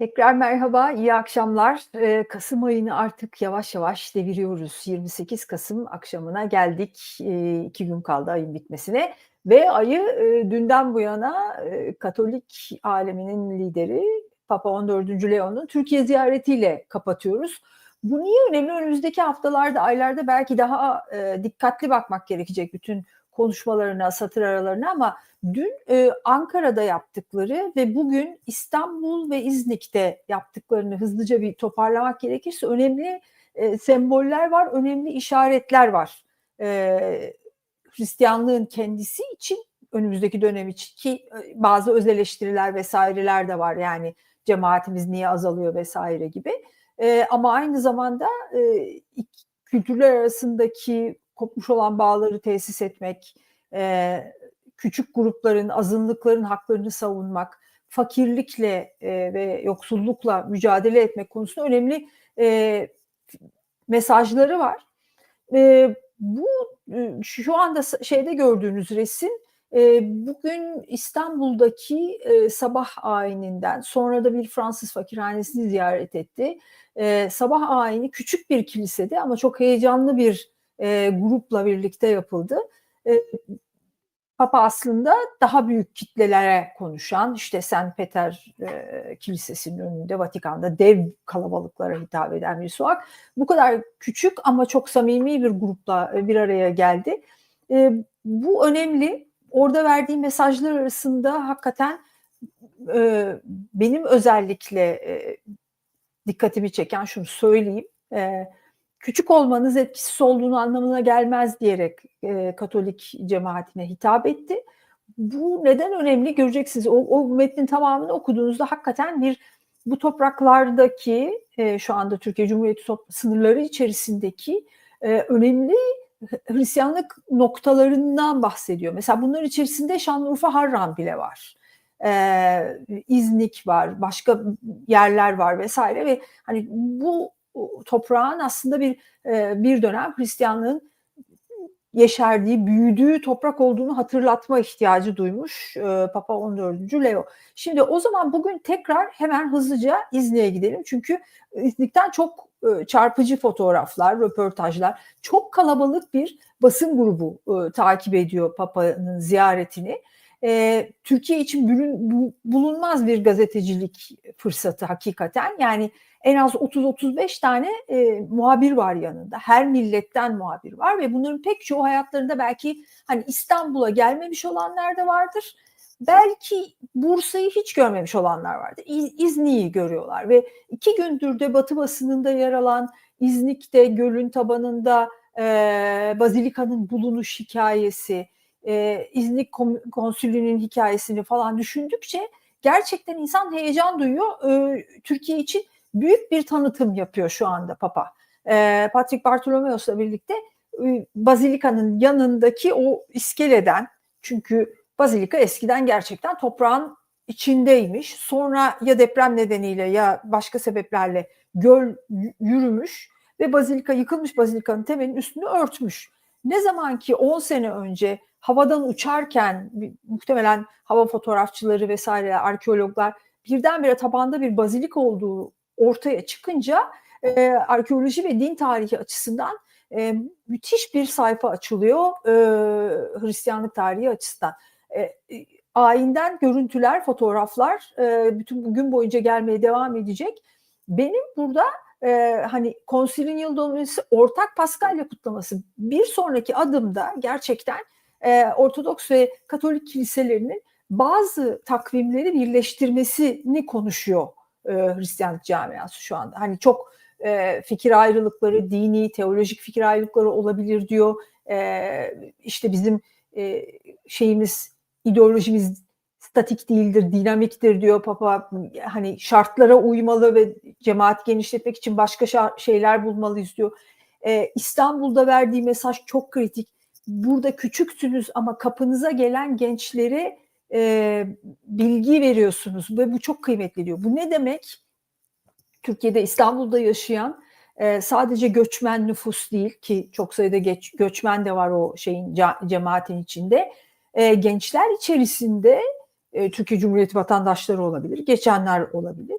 Tekrar merhaba, iyi akşamlar. Eee, kasım ayını artık yavaş yavaş deviriyoruz. 28 Kasım akşamına geldik. Eee, 2 gün kaldı ayın bitmesine ve ayı, eee, dünden bu yana, eee, Katolik aleminin lideri Papa 14. Leo'nun Türkiye ziyaretiyle kapatıyoruz. Bu niye önemli? Önümüzdeki haftalarda, aylarda belki daha, eee, dikkatli bakmak gerekecek bütün konuşmalarına, satır aralarına ama dün, eee, Ankara'da yaptıkları ve bugün İstanbul ve İznik'te yaptıklarını hızlıca bir toparlamak gerekirse önemli, eee, semboller var, önemli işaretler var. Eee, Hristiyanlığın kendisi için, önümüzdeki dönem için ki, eee, bazı öz eleştiriler vs.ler de var. Yani cemaatimiz niye azalıyor vs. gibi. Eee, ama aynı zamanda, ik kültürler arasındaki kopmuş olan bağları tesis etmek, eee, küçük grupların, azınlıkların haklarını savunmak, fakirlikle, eee, ve yoksullukla mücadele etmek konusunda önemli, eee, mesajları var. Eee, bu, ııı, şu anda şeyde gördüğünüz resim, eee, bugün İstanbul'daki, eee, sabah ayininden sonra da bir Fransız fakirhanesini ziyaret etti. Eee, sabah ayini küçük bir kilisede ama çok heyecanlı bir, eee, grupla birlikte yapıldı. Eee, Papa aslında daha büyük kitlelere konuşan, işte St. Peter, eee, Kilisesi'nin önünde, Vatikan'da dev kalabalıklara hitap eden birisi olarak bu kadar küçük ama çok samimi bir grupla, eee, bir araya geldi. Eee, bu önemli. Orada verdiği mesajlar arasında hakikaten, eee, benim özellikle, eee, dikkatimi çeken şunu söyleyeyim, eee, küçük olmanız etkisiz olduğunu anlamına gelmez diyerek, eee, Katolik cemaatine hitap etti. Bu neden önemli göreceksiniz. O o metnin tamamını okuduğunuzda hakikaten bir bu topraklardaki, eee, şu anda Türkiye Cumhuriyeti sınırları içerisindeki, eee, önemli Hristiyanlık noktalarından bahsediyor. Mesela bunların içerisinde Şanlıurfa Harran bile var. Eee, İznik var, başka yerler var vs. ve hani bu toprağın aslında bir, eee, bir dönem Hristiyanlığın yeşerdiği, büyüdüğü toprak olduğunu hatırlatma ihtiyacı duymuş, eee, Papa 14. Leo. Şimdi o zaman bugün tekrar hemen hızlıca İznik'e gidelim. Çünkü İznik'ten çok, ııı, çarpıcı fotoğraflar, röportajlar, çok kalabalık bir basın grubu, takip ediyor Papa'nın ziyaretini. Eee, Türkiye için bürün bu bulunmaz bir gazetecilik fırsatı hakikaten. Yani en az 30-35 tane, eee, muhabir var yanında. Her milletten muhabir var ve bunların pek çoğu hayatlarında belki, hani, İstanbul'a gelmemiş olanlar da vardır. Belki Bursa'yı hiç görmemiş olanlar vardır. İ İznik'i görüyorlar ve 2 gündür de Batı basınında yer alan İznik'te gölün tabanında, eee, bazilikanın bulunuş hikâyesi, eee, İznik Konsülü'nün hikâyesini falan düşündükçe gerçekten insan heyecan duyuyor. Iıı, Türkiye için büyük bir tanıtım yapıyor şu anda Papa. Eee, Patrick Bartolomeos'la birlikte, ııı, bazilikanın yanındaki o iskeleden çünkü bazilika eskiden gerçekten toprağın içindeymiş. Sonra ya deprem nedeniyle ya başka sebeplerle göl yü yürümüş ve bazilika yıkılmış bazilikanın temelinin üstünü örtmüş. Ne zaman ki 10 sene önce havadan uçarken muhtemelen hava fotoğrafçıları vs. arkeologlar birdenbire tabanda bir bazilika olduğu ortaya çıkınca, eee, arkeoloji ve din tarihi açısından, eee, müthiş bir sayfa açılıyor, eee, Hristiyanlık tarihi açısından. Eee, i ayinden görüntüler, fotoğraflar, eee, bütün gün boyunca gelmeye devam edecek. Benim burada, eee, hani, konsilin yıl dönümü ortak Paskalya kutlaması. Bir sonraki adımda gerçekten, eee, Ortodoks ve Katolik kiliselerinin bazı takvimleri birleştirmesini konuşuyor, eee, Hristiyanlık camiası şu anda. Hani, çok, eee, fikir ayrılıkları, dini, teolojik fikir ayrılıkları olabilir diyor. Eee, işte, bizim, eee, şeyimiz, ideolojimiz statik değildir, dinamiktir diyor Papa. Hani, şartlara uymalı ve cemaati genişletmek için başka şeyler bulmalıyız diyor. Eee, İstanbul'da verdiği mesaj çok kritik. Burada küçüksünüz ama kapınıza gelen gençlere, eee, bilgi veriyorsunuz ve bu çok kıymetli diyor. Bu ne demek? Türkiye'de, İstanbul'da yaşayan, eee, sadece göçmen nüfus değil ki çok sayıda geç göçmen de var o şeyin cemaatin içinde. Eee, gençler içerisinde, eee, Türkiye Cumhuriyeti vatandaşları olabilir, geçenler olabilir.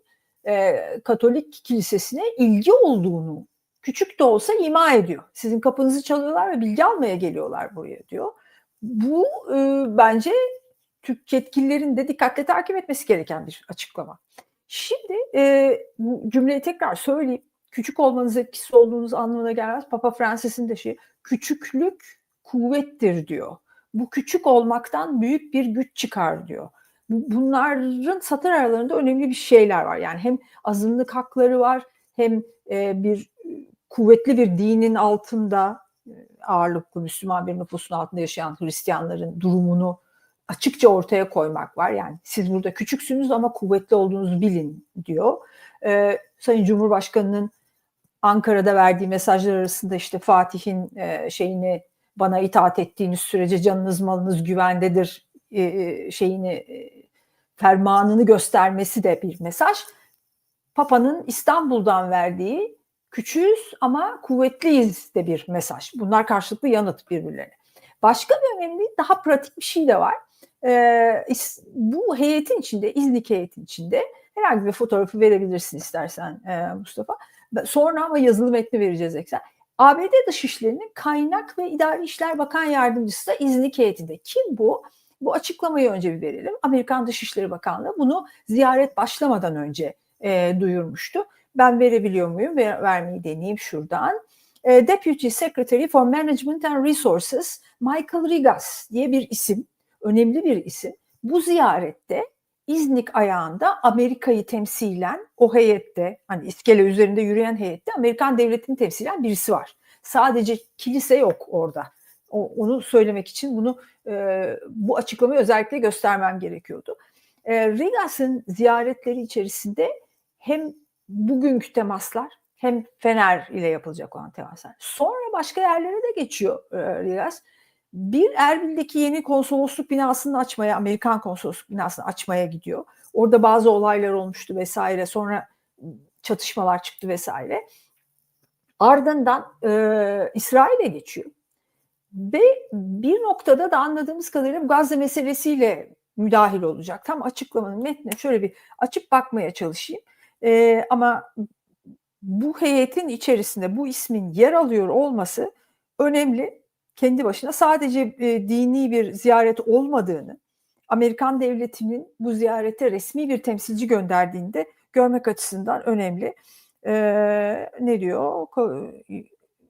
e, Katolik kilisesine ilgi olduğunu küçük de olsa ima ediyor. Sizin kapınızı çalıyorlar ve bilgi almaya geliyorlar buraya diyor. Bu e, bence Türk yetkililerin de dikkatle takip etmesi gereken bir açıklama. Şimdi e, bu cümleyi tekrar söyleyeyim. Küçük olmanız etkisi olduğunuz anlamına gelmez. Papa Francis'in de şey küçüklük kuvvettir diyor. Bu küçük olmaktan büyük bir güç çıkar diyor. Bunların satır aralarında önemli bir şeyler var. Yani hem azınlık hakları var hem e, bir kuvvetli bir dinin altında e, ağırlıklı Müslüman bir nüfusun altında yaşayan Hristiyanların durumunu açıkça ortaya koymak var. Yani siz burada küçüksünüz ama kuvvetli olduğunuzu bilin diyor. Ee, Sayın Cumhurbaşkanı'nın Ankara'da verdiği mesajlar arasında işte Fatih'in e, şeyini bana itaat ettiğiniz sürece canınız malınız güvendedir e, e şeyini e, fermanını göstermesi de bir mesaj. Papa'nın İstanbul'dan verdiği küçüğüz ama kuvvetliyiz de bir mesaj. Bunlar karşılıklı yanıt birbirlerine. Başka bir önemli daha pratik bir şey de var. Ee, bu heyetin içinde, İznik heyetin içinde herhangi bir fotoğrafı verebilirsin istersen e, Mustafa. Sonra ama yazılı metni vereceğiz eksen. ABD Dışişleri'nin Kaynak ve İdari İşler Bakan Yardımcısı da İznik heyetinde. Kim bu? Bu açıklamayı önce bir verelim. Amerikan Dışişleri Bakanlığı bunu ziyaret başlamadan önce e, duyurmuştu. Ben verebiliyor muyum? Ver, vermeyi deneyeyim şuradan. E, Deputy Secretary for Management and Resources Michael Rigas diye bir isim, önemli bir isim. Bu ziyarette İznik ayağında Amerika'yı temsilen o heyette hani iskele üzerinde yürüyen heyette Amerikan devletini temsilen birisi var. Sadece kilise yok orada. O, onu söylemek için bunu e, bu açıklamayı özellikle göstermem gerekiyordu. E, Rigas'ın ziyaretleri içerisinde hem bugünkü temaslar hem Fener ile yapılacak olan temaslar. Sonra başka yerlere de geçiyor e, Rigas. Bir Erbil'deki yeni konsolosluk binasını açmaya, Amerikan konsolosluk binasını açmaya gidiyor. Orada bazı olaylar olmuştu vesaire. Sonra çatışmalar çıktı vesaire. Ardından e, İsrail'e geçiyor. Ve bir noktada da anladığımız kadarıyla Gazze meselesiyle müdahil olacak. Tam açıklamanın metnine şöyle bir açıp bakmaya çalışayım. E, ama bu heyetin içerisinde bu ismin yer alıyor olması önemli. Kendi başına sadece e, dini bir ziyaret olmadığını, Amerikan devletinin bu ziyarete resmi bir temsilci gönderdiğinde görmek açısından önemli. E, ne diyor?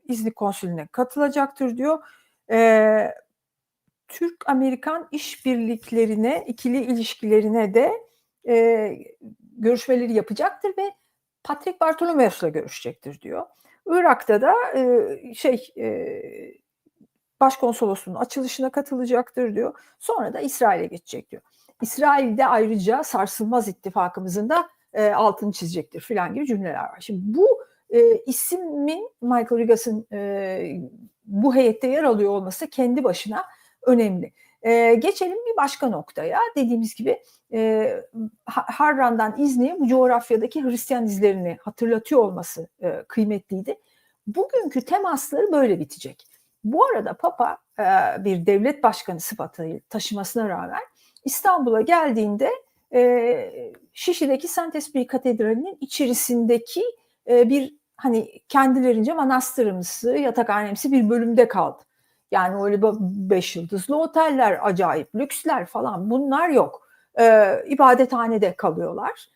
İznik konsülüne katılacaktır diyor. E, Türk-Amerikan işbirliklerine, ikili ilişkilerine de e, görüşmeleri yapacaktır ve Patrick Bartolomeos'la görüşecektir diyor. Irak'ta da e, şey e, başkonsolosluğun açılışına katılacaktır diyor. Sonra da İsrail'e geçecek diyor. İsrail'de ayrıca sarsılmaz ittifakımızın da e, altını çizecektir filan gibi cümleler var. Şimdi bu e, ismin Michael Rigas'ın e, bu heyette yer alıyor olması kendi başına önemli. E, geçelim bir başka noktaya. Dediğimiz gibi e, Harran'dan İzni'ye bu coğrafyadaki Hristiyan izlerini hatırlatıyor olması e, kıymetliydi. Bugünkü temasları böyle bitecek. Bu arada Papa e, bir devlet başkanı sıfatı taşımasına rağmen İstanbul'a geldiğinde e, Şişli'deki Saint Esprit Katedrali'nin içerisindeki e, bir hani kendilerince manastırımsı, yatakhanemsi bir bölümde kaldı. Yani öyle beş yıldızlı oteller, acayip lüksler falan bunlar yok. Ee, ibadethanede kalıyorlar.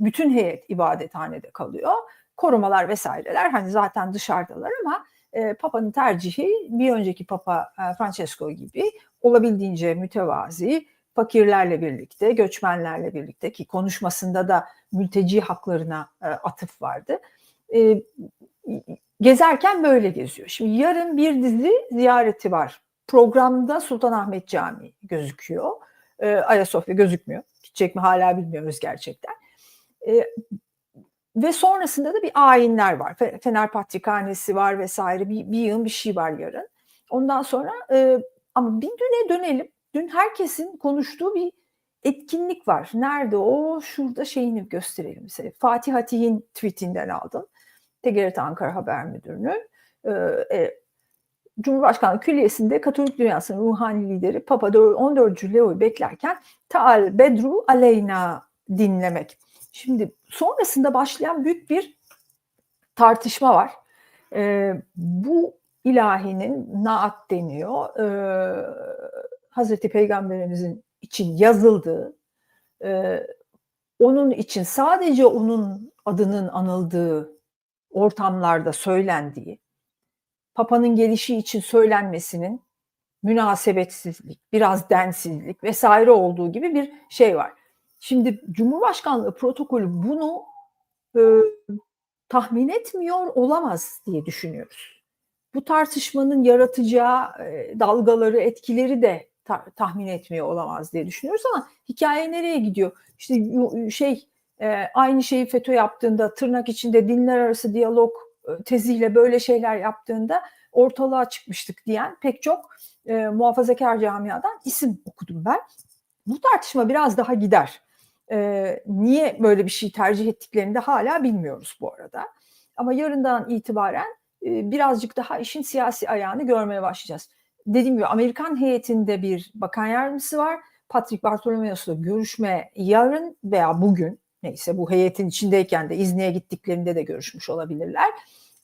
Bütün heyet ibadethanede kalıyor. Korumalar vesaireler hani zaten dışarıdalar ama e, Papa'nın tercihi bir önceki Papa e, Francesco gibi olabildiğince mütevazi, fakirlerle birlikte, göçmenlerle birlikte ki konuşmasında da mülteci haklarına e, atıf vardı. E, gezerken böyle geziyor. Şimdi yarın bir dizi ziyareti var. Programda Sultanahmet Camii gözüküyor. E, Ayasofya gözükmüyor. Gidecek mi hala bilmiyoruz gerçekten. E, ve sonrasında da bir ayinler var. Fener Patrikhanesi var vesaire. Bir, bir yığın bir şey var yarın. Ondan sonra e, ama bir düne dönelim. Dün herkesin konuştuğu bir etkinlik var. Nerede o? Şurada şeyini gösterelim size. Fatih Atih'in tweetinden aldım. TGRT Ankara Haber Müdürü'nün e, e, Cumhurbaşkanlığı Külliyesi'nde Katolik dünyasının ruhani lideri Papa 14. Leo'yu beklerken Taal Bedru Aleyna dinlemek. Şimdi sonrasında başlayan büyük bir tartışma var. E, bu ilahinin naat deniyor. E, Hazreti Peygamberimizin için yazıldığı, e, onun için sadece onun adının anıldığı ortamlarda söylendiği, Papa'nın gelişi için söylenmesinin münasebetsizlik, biraz densizlik vesaire olduğu gibi bir şey var. Şimdi Cumhurbaşkanlığı protokolü bunu e, tahmin etmiyor olamaz diye düşünüyoruz. Bu tartışmanın yaratacağı e, dalgaları, etkileri de ta- tahmin etmiyor olamaz diye düşünüyoruz ama hikaye nereye gidiyor? İşte şey e, aynı şeyi FETÖ yaptığında tırnak içinde dinler arası diyalog e, teziyle böyle şeyler yaptığında ortalığa çıkmıştık diyen pek çok e, muhafazakar camiadan isim okudum ben. Bu tartışma biraz daha gider. E, niye böyle bir şey tercih ettiklerini de hala bilmiyoruz bu arada. Ama yarından itibaren e, birazcık daha işin siyasi ayağını görmeye başlayacağız. Dediğim gibi Amerikan heyetinde bir bakan yardımcısı var. Patrick Bartolomeos'la görüşme yarın veya bugün neyse bu heyetin içindeyken de İzni'ye gittiklerinde de görüşmüş olabilirler.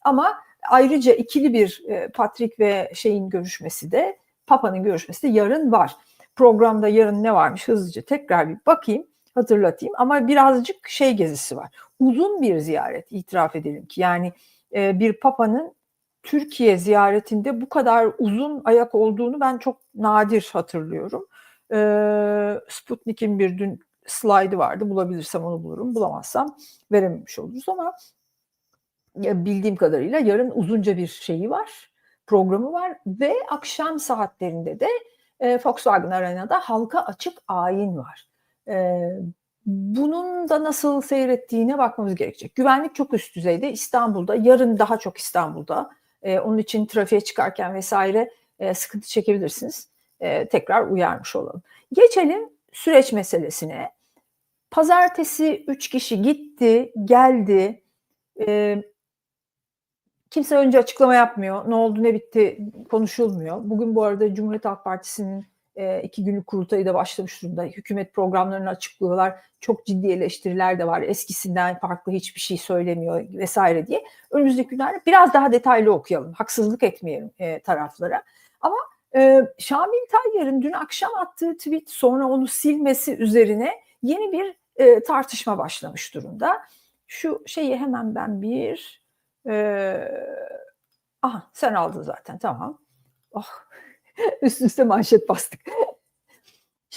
Ama ayrıca ikili bir e, Patrick ve şeyin görüşmesi de Papa'nın görüşmesi de yarın var. Programda yarın ne varmış hızlıca tekrar bir bakayım hatırlatayım ama birazcık şey gezisi var. Uzun bir ziyaret itiraf edelim ki yani e, bir Papa'nın Türkiye ziyaretinde bu kadar uzun ayak olduğunu ben çok nadir hatırlıyorum. E, Sputnik'in bir dün slaydı vardı bulabilirsem onu bulurum bulamazsam verememiş oluruz ama bildiğim kadarıyla yarın uzunca bir şeyi var, programı var ve akşam saatlerinde de e, Volkswagen Arena'da halka açık ayin var. E, bunun da nasıl seyrettiğine bakmamız gerekecek. Güvenlik çok üst düzeyde İstanbul'da, yarın daha çok İstanbul'da. E, onun için trafiğe çıkarken vesaire e, sıkıntı çekebilirsiniz. E, tekrar uyarmış olalım. Geçelim süreç meselesine. Pazartesi üç kişi gitti, geldi. E, Kimse önce açıklama yapmıyor. Ne oldu ne bitti konuşulmuyor. Bugün bu arada Cumhuriyet Halk Partisi'nin e, iki günlük kurultayı da başlamış durumda. Hükümet programlarını açıklıyorlar. Çok ciddi eleştiriler de var. Eskisinden farklı hiçbir şey söylemiyor vesaire diye. Önümüzdeki günlerde biraz daha detaylı okuyalım. Haksızlık etmeyelim e, taraflara. Ama e, Şamil Tayyar'ın dün akşam attığı tweet sonra onu silmesi üzerine yeni bir e, tartışma başlamış durumda. Şu şeyi hemen ben bir ee, aha sen aldın zaten tamam. Oh, üst üste manşet bastık.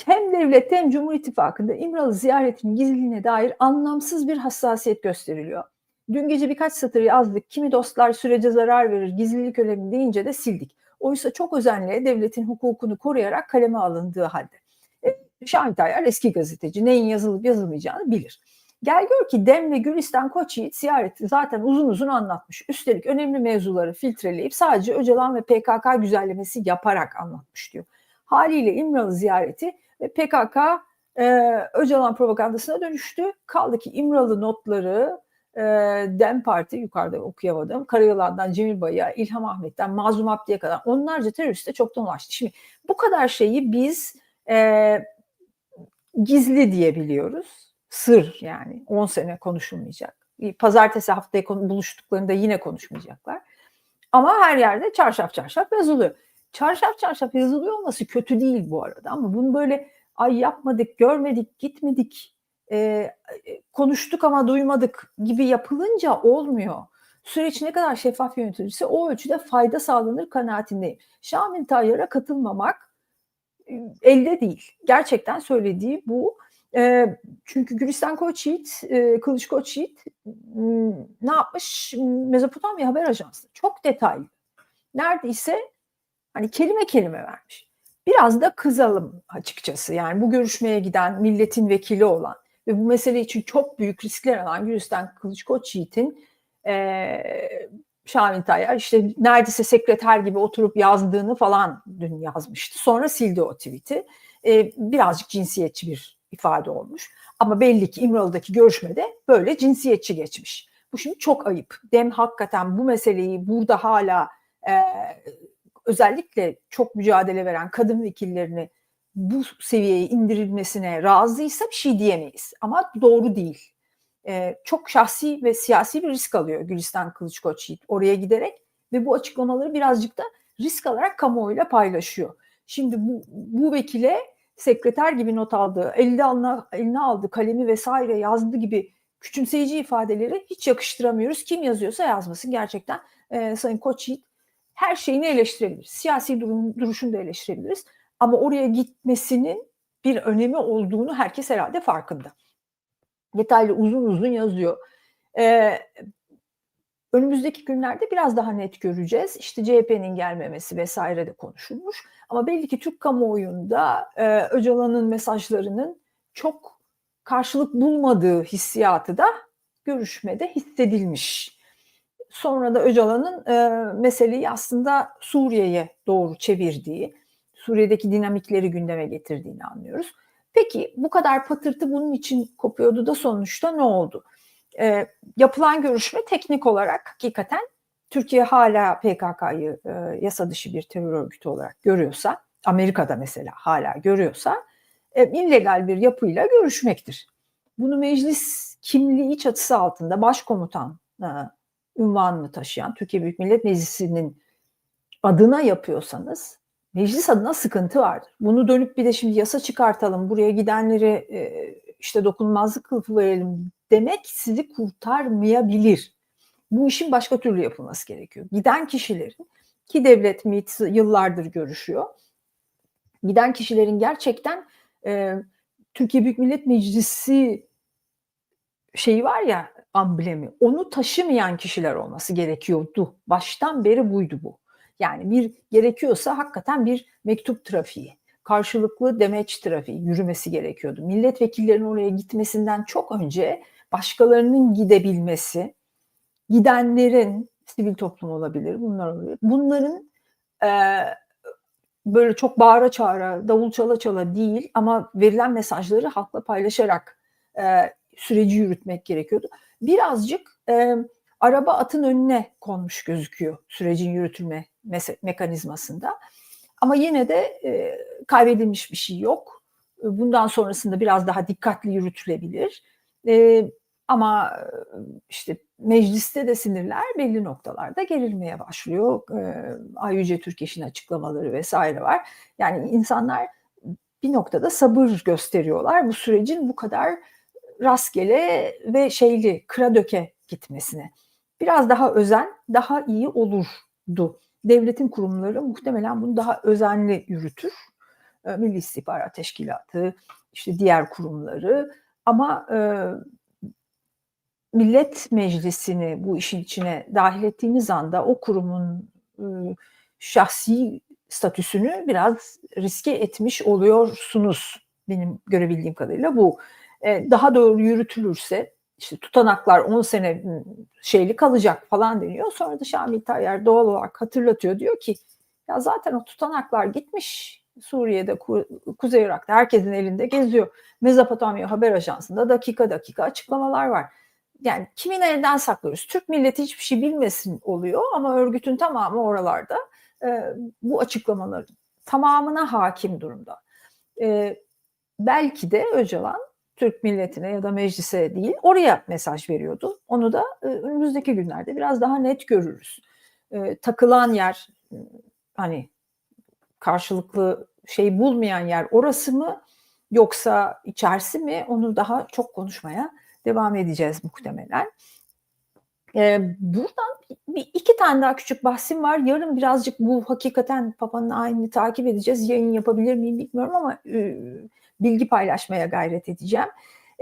hem devlette hem Cumhur İttifakı'nda İmralı ziyaretinin gizliliğine dair anlamsız bir hassasiyet gösteriliyor. Dün gece birkaç satır yazdık. Kimi dostlar sürece zarar verir, gizlilik önemli deyince de sildik. Oysa çok özenle devletin hukukunu koruyarak kaleme alındığı halde. E, Şahin Tayyar eski gazeteci neyin yazılıp yazılmayacağını bilir. Gel gör ki Dem ve Gülistan Koçyiğit ziyareti zaten uzun uzun anlatmış. Üstelik önemli mevzuları filtreleyip sadece Öcalan ve PKK güzellemesi yaparak anlatmış diyor. Haliyle İmralı ziyareti ve PKK e, Öcalan propagandasına dönüştü. Kaldı ki İmralı notları e, Dem Parti yukarıda okuyamadım. Karayılan'dan Cemil Bay'a, İlham Ahmet'ten Mazlum Abdi'ye kadar onlarca teröriste çoktan ulaştı. Şimdi bu kadar şeyi biz e, gizli diyebiliyoruz sır yani 10 sene konuşulmayacak. Pazartesi haftaya buluştuklarında yine konuşmayacaklar. Ama her yerde çarşaf çarşaf yazılıyor. Çarşaf çarşaf yazılıyor olması kötü değil bu arada ama bunu böyle ay yapmadık, görmedik, gitmedik, e, konuştuk ama duymadık gibi yapılınca olmuyor. Süreç ne kadar şeffaf yönetilirse o ölçüde fayda sağlanır kanaatindeyim. Şamil Tayyar'a katılmamak elde değil. Gerçekten söylediği bu e, çünkü Gülistan Koçyiğit, e, Kılıç Koçyiğit ne yapmış? Mezopotamya Haber Ajansı. Çok detaylı. Neredeyse hani kelime kelime vermiş. Biraz da kızalım açıkçası. Yani bu görüşmeye giden milletin vekili olan ve bu mesele için çok büyük riskler alan Gülistan Kılıç Koçyiğit'in e, Şahin Tayyar işte neredeyse sekreter gibi oturup yazdığını falan dün yazmıştı. Sonra sildi o tweet'i. E, birazcık cinsiyetçi bir ifade olmuş. Ama belli ki İmralı'daki görüşmede böyle cinsiyetçi geçmiş. Bu şimdi çok ayıp. Dem hakikaten bu meseleyi burada hala e, özellikle çok mücadele veren kadın vekillerini bu seviyeye indirilmesine razıysa bir şey diyemeyiz. Ama doğru değil. e, çok şahsi ve siyasi bir risk alıyor Gülistan Kılıçkoç oraya giderek ve bu açıklamaları birazcık da risk alarak kamuoyuyla paylaşıyor. Şimdi bu, bu vekile sekreter gibi not aldığı, elde alına, eline aldığı kalemi vesaire yazdı gibi küçümseyici ifadeleri hiç yakıştıramıyoruz. Kim yazıyorsa yazmasın gerçekten e, Sayın Koç her şeyini eleştirebiliriz. Siyasi durum, duruşunu da eleştirebiliriz. Ama oraya gitmesinin bir önemi olduğunu herkes herhalde farkında. Detaylı uzun uzun yazıyor. Ee, önümüzdeki günlerde biraz daha net göreceğiz. İşte CHP'nin gelmemesi vesaire de konuşulmuş. Ama belli ki Türk kamuoyunda e, Öcalan'ın mesajlarının çok karşılık bulmadığı hissiyatı da görüşmede hissedilmiş. Sonra da Öcalan'ın e, meseleyi aslında Suriye'ye doğru çevirdiği, Suriye'deki dinamikleri gündeme getirdiğini anlıyoruz. Peki bu kadar patırtı bunun için kopuyordu da sonuçta ne oldu? E, yapılan görüşme teknik olarak hakikaten Türkiye hala PKK'yı e, yasa dışı bir terör örgütü olarak görüyorsa, Amerika'da mesela hala görüyorsa e, illegal bir yapıyla görüşmektir. Bunu meclis kimliği çatısı altında başkomutan e, ünvanını taşıyan Türkiye Büyük Millet Meclisi'nin adına yapıyorsanız meclis adına sıkıntı vardır. Bunu dönüp bir de şimdi yasa çıkartalım, buraya gidenleri e, işte dokunulmazlık kılıfı verelim demek sizi kurtarmayabilir. Bu işin başka türlü yapılması gerekiyor. Giden kişilerin ki devlet MİT yıllardır görüşüyor. Giden kişilerin gerçekten e, Türkiye Büyük Millet Meclisi şeyi var ya amblemi onu taşımayan kişiler olması gerekiyordu. Baştan beri buydu bu. Yani bir gerekiyorsa hakikaten bir mektup trafiği, karşılıklı demeç trafiği yürümesi gerekiyordu. Milletvekillerinin oraya gitmesinden çok önce başkalarının gidebilmesi, gidenlerin sivil toplum olabilir, bunlar olabilir. Bunların e, böyle çok bağıra çağıra, davul çala çala değil ama verilen mesajları halkla paylaşarak e, süreci yürütmek gerekiyordu. Birazcık e, araba atın önüne konmuş gözüküyor sürecin yürütülme mekanizmasında. Ama yine de e, kaybedilmiş bir şey yok. Bundan sonrasında biraz daha dikkatli yürütülebilir. E, ama işte mecliste de sinirler belli noktalarda gerilmeye başlıyor. E, Ayyüce Türkeş'in açıklamaları vesaire var. Yani insanlar bir noktada sabır gösteriyorlar bu sürecin bu kadar rastgele ve şeyli kıra döke gitmesine. Biraz daha özen daha iyi olurdu. Devletin kurumları muhtemelen bunu daha özenli yürütür. Ee, Milli İstihbarat Teşkilatı, işte diğer kurumları ama e, Millet Meclisi'ni bu işin içine dahil ettiğimiz anda o kurumun e, şahsi statüsünü biraz riske etmiş oluyorsunuz. Benim görebildiğim kadarıyla bu. E, daha doğru yürütülürse işte tutanaklar 10 sene şeyli kalacak falan deniyor. Sonra da Şamil Tayyar doğal olarak hatırlatıyor. Diyor ki ya zaten o tutanaklar gitmiş Suriye'de, Kuzey Irak'ta herkesin elinde geziyor. Mezopotamya Haber Ajansı'nda dakika dakika açıklamalar var. Yani kimin elinden saklıyoruz? Türk milleti hiçbir şey bilmesin oluyor ama örgütün tamamı oralarda e, bu açıklamaların tamamına hakim durumda. E, belki de Öcalan Türk milletine ya da meclise değil oraya mesaj veriyordu. Onu da e, önümüzdeki günlerde biraz daha net görürüz. E, takılan yer e, hani karşılıklı şey bulmayan yer orası mı yoksa içerisi mi onu daha çok konuşmaya devam edeceğiz muhtemelen. Ee, buradan bir iki tane daha küçük bahsim var. Yarın birazcık bu hakikaten Papa'nın ayini takip edeceğiz. Yayın yapabilir miyim bilmiyorum ama e, bilgi paylaşmaya gayret edeceğim.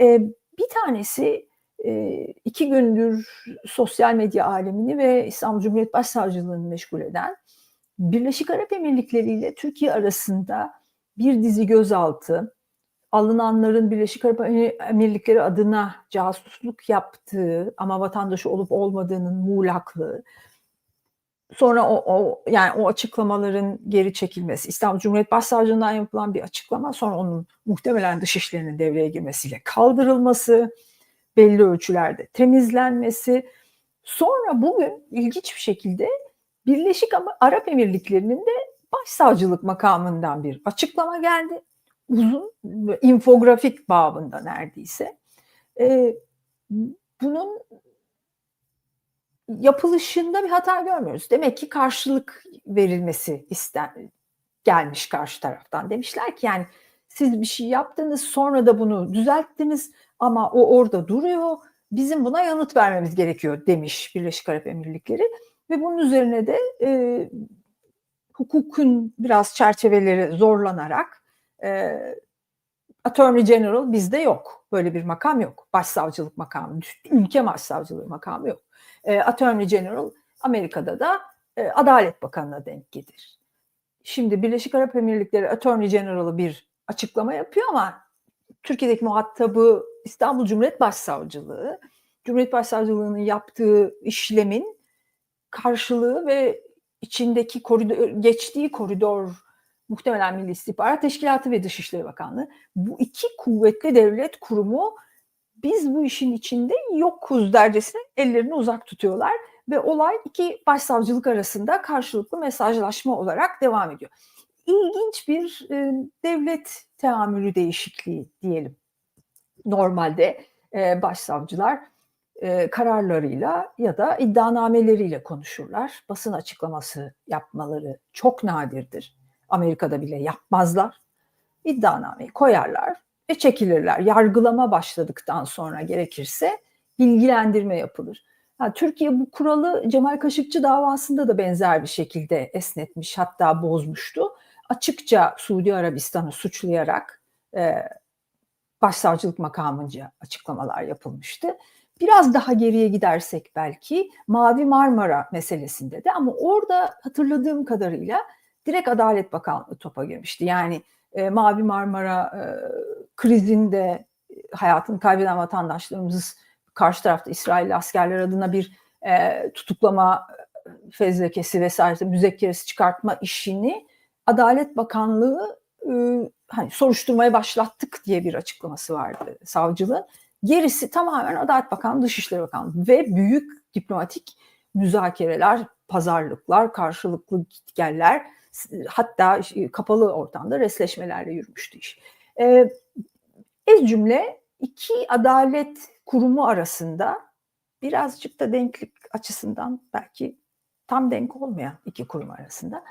E, bir tanesi e, iki gündür sosyal medya alemini ve İstanbul Cumhuriyet Başsavcılığını meşgul eden Birleşik Arap Emirlikleri ile Türkiye arasında bir dizi gözaltı, alınanların Birleşik Arap Emirlikleri adına casusluk yaptığı ama vatandaşı olup olmadığının muğlaklığı, Sonra o, o yani o açıklamaların geri çekilmesi, İstanbul Cumhuriyet Başsavcılığından yapılan bir açıklama, sonra onun muhtemelen dışişlerinin devreye girmesiyle kaldırılması, belli ölçülerde temizlenmesi. Sonra bugün ilginç bir şekilde Birleşik Arap Emirlikleri'nin de başsavcılık makamından bir açıklama geldi. Uzun infografik babında neredeyse. Ee, bunun yapılışında bir hata görmüyoruz. Demek ki karşılık verilmesi isten gelmiş karşı taraftan. Demişler ki yani siz bir şey yaptınız sonra da bunu düzelttiniz ama o orada duruyor. Bizim buna yanıt vermemiz gerekiyor demiş Birleşik Arap Emirlikleri ve bunun üzerine de e, hukukun biraz çerçeveleri zorlanarak e, Attorney General bizde yok. Böyle bir makam yok. Başsavcılık makamı, ülke başsavcılığı makamı yok. E, Attorney General Amerika'da da e, Adalet Bakanı'na denk gelir. Şimdi Birleşik Arap Emirlikleri Attorney General'ı bir açıklama yapıyor ama Türkiye'deki muhatabı İstanbul Cumhuriyet Başsavcılığı. Cumhuriyet Başsavcılığı'nın yaptığı işlemin karşılığı ve içindeki koridor, geçtiği koridor muhtemelen Milli İstihbarat Teşkilatı ve Dışişleri Bakanlığı. Bu iki kuvvetli devlet kurumu biz bu işin içinde yokuz dercesine ellerini uzak tutuyorlar ve olay iki başsavcılık arasında karşılıklı mesajlaşma olarak devam ediyor. İlginç bir e, devlet teamülü değişikliği diyelim. Normalde e, başsavcılar e, kararlarıyla ya da iddianameleriyle konuşurlar. Basın açıklaması yapmaları çok nadirdir. Amerika'da bile yapmazlar. İddianameyi koyarlar ve çekilirler. Yargılama başladıktan sonra gerekirse bilgilendirme yapılır. Yani Türkiye bu kuralı Cemal Kaşıkçı davasında da benzer bir şekilde esnetmiş hatta bozmuştu. Açıkça Suudi Arabistan'ı suçlayarak e, başsavcılık makamınca açıklamalar yapılmıştı. Biraz daha geriye gidersek belki Mavi Marmara meselesinde de ama orada hatırladığım kadarıyla direkt Adalet Bakanlığı topa girmişti. Yani e, Mavi Marmara e, krizinde hayatını kaybeden vatandaşlarımız karşı tarafta İsrail askerler adına bir e, tutuklama fezlekesi vesaire müzekkeresi çıkartma işini Adalet Bakanlığı e, hani soruşturmaya başlattık diye bir açıklaması vardı savcılığın. Gerisi tamamen Adalet Bakanlığı, Dışişleri Bakanlığı ve büyük diplomatik müzakereler, pazarlıklar, karşılıklı gitgeller hatta kapalı ortamda resleşmelerle yürümüştü iş. Ee, ez cümle iki adalet kurumu arasında birazcık da denklik açısından belki tam denk olmayan iki kurum arasında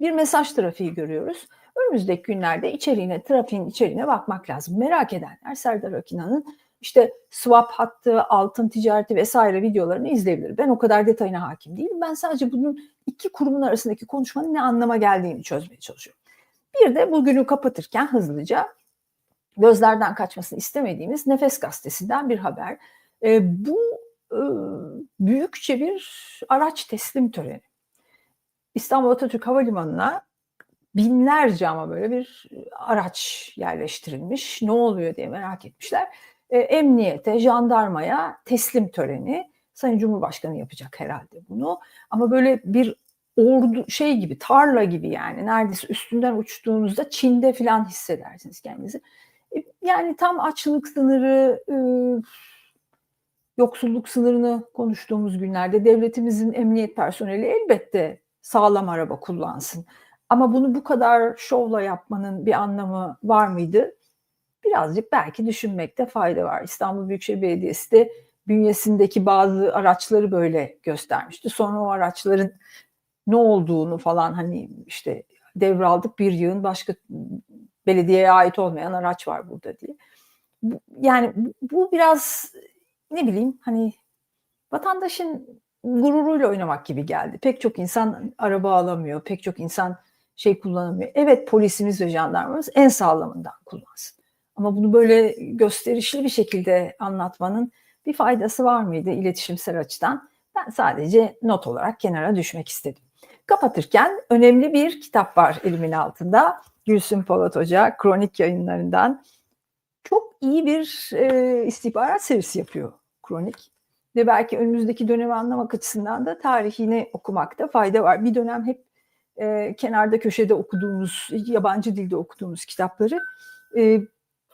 bir mesaj trafiği görüyoruz. Önümüzdeki günlerde içeriğine, trafiğin içeriğine bakmak lazım. Merak edenler Serdar Akina'nın işte swap hattı, altın ticareti vesaire videolarını izleyebilir. Ben o kadar detayına hakim değilim. Ben sadece bunun iki kurumun arasındaki konuşmanın ne anlama geldiğini çözmeye çalışıyorum. Bir de bugünü kapatırken hızlıca gözlerden kaçmasını istemediğimiz Nefes Gazetesi'nden bir haber. E, bu e, büyükçe bir araç teslim töreni. İstanbul Atatürk Havalimanı'na binlerce ama böyle bir araç yerleştirilmiş. Ne oluyor diye merak etmişler e, emniyete, jandarmaya teslim töreni. Sayın Cumhurbaşkanı yapacak herhalde bunu. Ama böyle bir ordu şey gibi, tarla gibi yani neredeyse üstünden uçtuğunuzda Çin'de falan hissedersiniz kendinizi. Yani tam açlık sınırı, e, yoksulluk sınırını konuştuğumuz günlerde devletimizin emniyet personeli elbette sağlam araba kullansın. Ama bunu bu kadar şovla yapmanın bir anlamı var mıydı? birazcık belki düşünmekte fayda var. İstanbul Büyükşehir Belediyesi de bünyesindeki bazı araçları böyle göstermişti. Sonra o araçların ne olduğunu falan hani işte devraldık bir yığın başka belediyeye ait olmayan araç var burada diye. Yani bu biraz ne bileyim hani vatandaşın gururuyla oynamak gibi geldi. Pek çok insan araba alamıyor, pek çok insan şey kullanamıyor. Evet polisimiz ve jandarmamız en sağlamından kullansın. Ama bunu böyle gösterişli bir şekilde anlatmanın bir faydası var mıydı iletişimsel açıdan? Ben sadece not olarak kenara düşmek istedim. Kapatırken önemli bir kitap var elimin altında. Gülsüm Polat Hoca kronik yayınlarından çok iyi bir e, istihbarat serisi yapıyor kronik. Ve belki önümüzdeki dönemi anlamak açısından da tarihini okumakta fayda var. Bir dönem hep e, kenarda köşede okuduğumuz, yabancı dilde okuduğumuz kitapları e,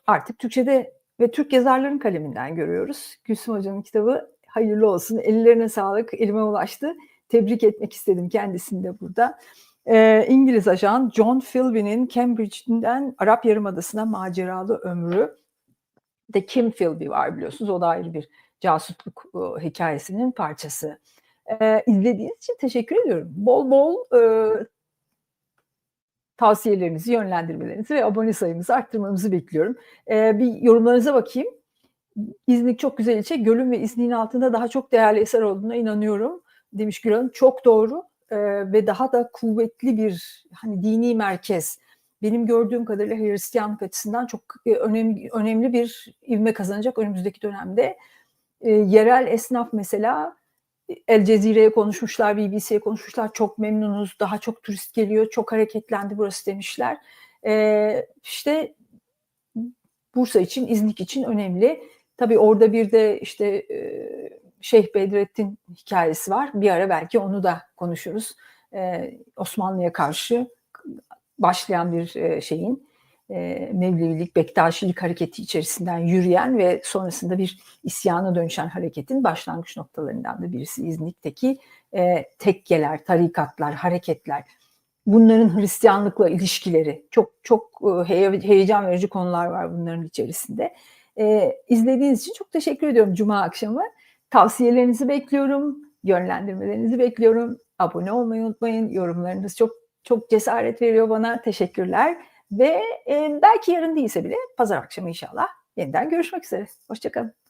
artık Türkçe'de ve Türk yazarların kaleminden görüyoruz. Gülsüm Hoca'nın kitabı hayırlı olsun. Ellerine sağlık, elime ulaştı. Tebrik etmek istedim kendisini de burada. Ee, İngiliz ajan John Philby'nin Cambridge'den Arap Yarımadası'na maceralı ömrü de Kim Philby var biliyorsunuz. O da ayrı bir casusluk e, hikayesinin parçası. E, izlediğiniz için teşekkür ediyorum. Bol bol e, tavsiyelerinizi, yönlendirmelerinizi ve abone sayımızı arttırmamızı bekliyorum. E, bir yorumlarınıza bakayım. İznik çok güzel ilçe. Gölün ve İznik'in altında daha çok değerli eser olduğuna inanıyorum demiş Gül Hanım. Çok doğru e, ve daha da kuvvetli bir hani dini merkez. Benim gördüğüm kadarıyla Hristiyanlık açısından çok e, önemli önemli bir ivme kazanacak önümüzdeki dönemde. E, yerel esnaf mesela El Cezire'ye konuşmuşlar, BBC'ye konuşmuşlar. Çok memnunuz, daha çok turist geliyor, çok hareketlendi burası demişler. E, işte Bursa için, İznik için önemli. Tabii orada bir de işte e, Şeyh Bedrettin hikayesi var. Bir ara belki onu da konuşuruz. E, Osmanlı'ya karşı başlayan bir e, şeyin e, Mevlevilik, Bektaşilik hareketi içerisinden yürüyen ve sonrasında bir isyana dönüşen hareketin başlangıç noktalarından da birisi İznik'teki e, tekkeler, tarikatlar, hareketler. Bunların Hristiyanlıkla ilişkileri çok çok e, heyecan verici konular var bunların içerisinde. E, izlediğiniz için çok teşekkür ediyorum Cuma akşamı. Tavsiyelerinizi bekliyorum, yönlendirmelerinizi bekliyorum. Abone olmayı unutmayın. Yorumlarınız çok çok cesaret veriyor bana. Teşekkürler. Ve e, belki yarın değilse bile pazar akşamı inşallah yeniden görüşmek üzere. Hoşçakalın.